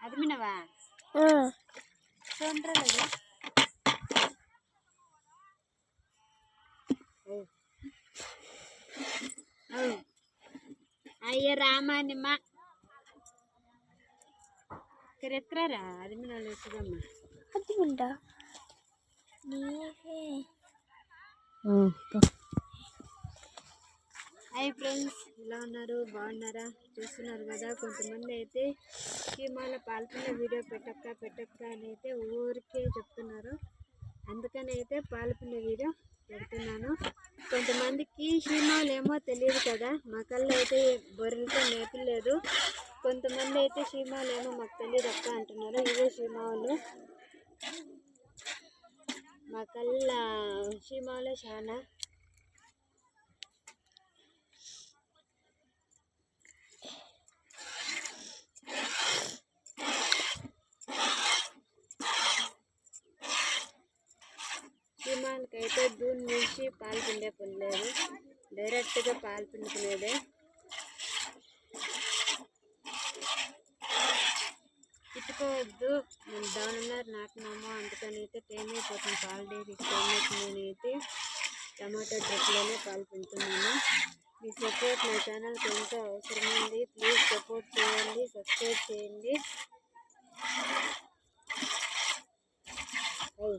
అది మినవా చూడలేదు అయ్య రామా నిమ్మ ఇక్కడ ఎత్తురారా? అది మీ ఎత్తుదమ్మా అది ఉందా హాయ్ ఫ్రెండ్స్ ఎలా ఉన్నారు? బాగున్నారా? చూస్తున్నారు కదా కొంతమంది అయితే చీమాల పాల్పిల్ల వీడియో పెట్టక్క పెట్టక్క అని అయితే ఊరికే చెప్తున్నారు. అందుకని అయితే పాలపిల్ల వీడియో పెడుతున్నాను. కొంతమందికి షీమాలు ఏమో తెలియదు కదా మా కళ్ళు అయితే బొర్రెలతో మేపలేదు కొంతమంది అయితే షీమాలు ఏమో మాకు తెలియదు అక్క అంటున్నారు ఇవే షీమాలు మా కళ్ళ చాలా అయితే దూని నుంచి పాలు పిండే పని లేదు డైరెక్ట్గా పాలు పిండుకునేదే. వద్దు. నేను డౌన్ ఉన్నారు నాటినాము అందుకని అయితే టైం అయిపోతుంది. పాలు డైరీ టైం అవుతుందని అయితే టమాటో డ్రెస్లోనే పాలు పిండుతున్నాను మీ సపోర్ట్ నా ఛానల్కి ఎంతో అవసరమైంది ప్లీజ్ సపోర్ట్ చేయండి సబ్స్క్రైబ్ చేయండి. Oh.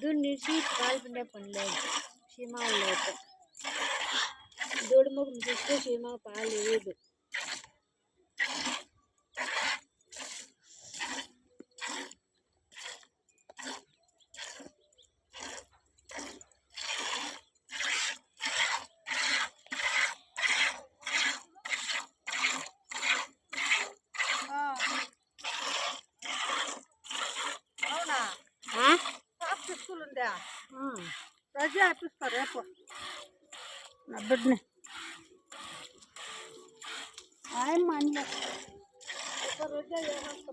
దున్నిసి పాలు పిండే పని లేదు సీమా లేదు దూడి ముఖం చూస్తే సీమా పాలు ఇవ్వదు సాఫ్ట్ స్కూల్ ఉందా ఆ. రజా చూస్తా రేపు నా బిడ్డని ఆయమ్మ అన్నీ రోజా ఏమొస్తా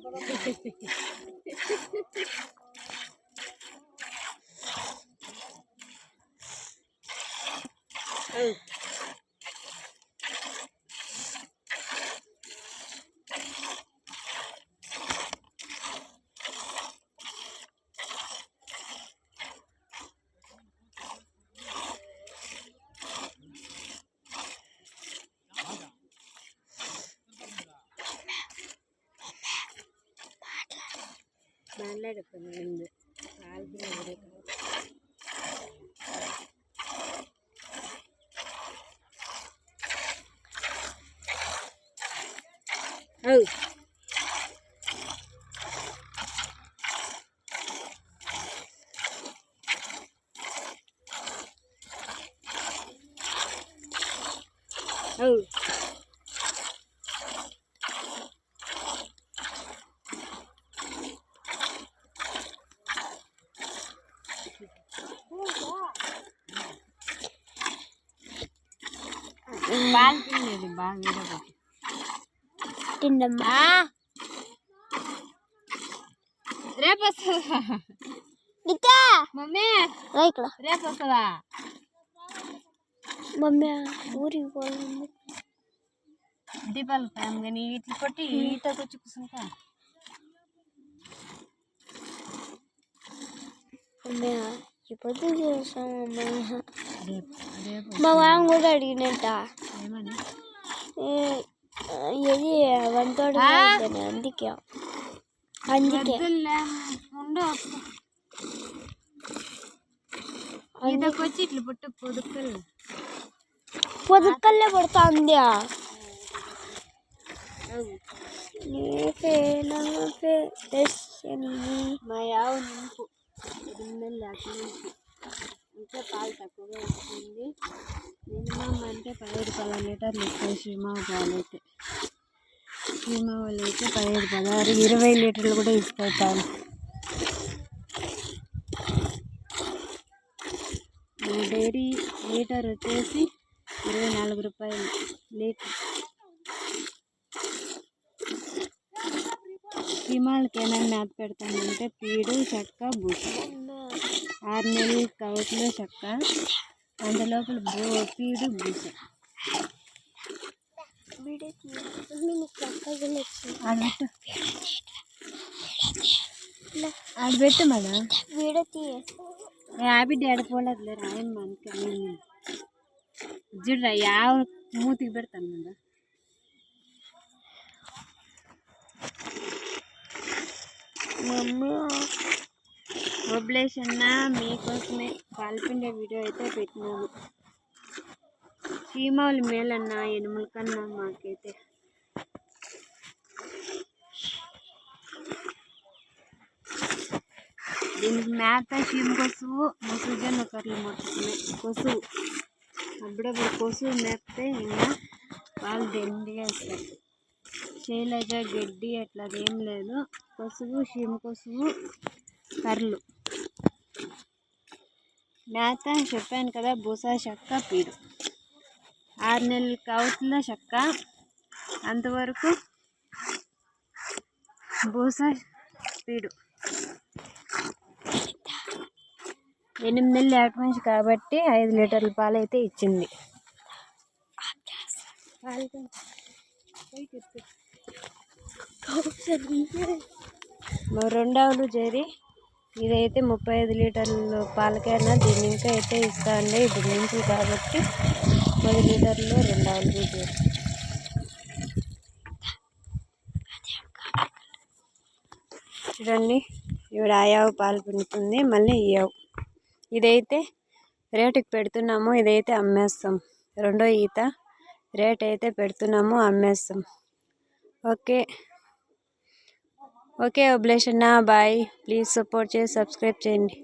ఓయ్. మాట్లాడుకున్నాను పాలు పిండే Oh. Oh. పాలు పిండేది బాగా తిండమ్మా రేపు వస్తుందా? మమ్మీ. ఇక్కడ. రేపు వస్తుందా? మమ్మీ ఊరికి పోవాలి దీపాలు కానీ ఇట్లా కొట్టి ఈతకు వచ్చి కూర్చుంటా. మమ్మీ ఇప్పుడు రేపు రేపు మా మామ కూడా అడిగినట్ట ఏమని ఏ- ఏది వంతోడు అందుకే అందుకే వద్దులే, ఉండు ఈతకు వచ్చి ఇట్లా పాలు తక్కువగా వస్తుంది మినిమం అంటే పదిహేడు పదహారు లీటర్లు ఇస్తాయి శ్రీమావ పాలు అయితే. సీమ వాళ్ళు అయితే పదిహేడు పదహారు ఇరవై లీటర్లు కూడా ఇస్తాయి పాలు డైరీ లీటర్ వచ్చేసి ఇరవై నాలుగు రూపాయలు లీటర్. సీమాలకి ఏమైనా మేత పెడతామంటే పీడు చెక్క బూస ఆరు నెలల కవట్లో చెక్క అంత లోపల బోపీడు బూస. అది పెట్టు. మేడం వీడియో తీయ హ్యాబిట్ ఎడపోలేదు రాయమ్మ అందుకని చూడరా యావ మూతికి పెడతాను మేడం మమ్మీ ఓబ్లేష్ అన్న మీకోసమే పాల్పిండే వీడియో అయితే పెట్టినాను చీమావులు మేలన్న ఎనుముల కన్నా మాకైతే. దీనికి మేత చీమ కొసువు మొక్కజొన్న కర్రలు మొట్టుకునే కొసువు అప్పుడప్పుడు కొసువు మేపితే ఇంకా పాలు దండిగా ఇస్తాయి చేయలేక గడ్డి అట్లా అదేం లేదు. కొసువు చీమ కొసువు కర్రలు. మేత చెప్పాను కదా బూసా చెక్క పీడు ఆరు నెలల కవుతుల చెక్క అంతవరకు బూసా పీడు ఎనిమిది నెలలు ఏట మనిషి కాబట్టి ఐదు లీటర్ల పాలు అయితే ఇచ్చింది. మరి రెండవలు చేరి ఇదైతే ముప్పై ఐదు లీటర్లు పాలకైనా దీన్ని ఇంకా అయితే ఇస్తా అండి. ఇప్పుడు నుంచి కాబట్టి పది లీటర్లు రెండు ఆవులు చేరి చూడండి ఇవిడ ఆయావు పాలు పిండుతుంది మళ్ళీ ఈ ఆవు. ఇదైతే రేటుకి పెడుతున్నాము ఇదైతే అమ్మేస్తాం. రెండో ఈత రేట్ అయితే పెడుతున్నాము అమ్మేస్తాం. ఓకే. ఓకే అభిలేష్ అన్న బాయ్. ప్లీజ్ సపోర్ట్ చేసి సబ్స్క్రైబ్ చేయండి.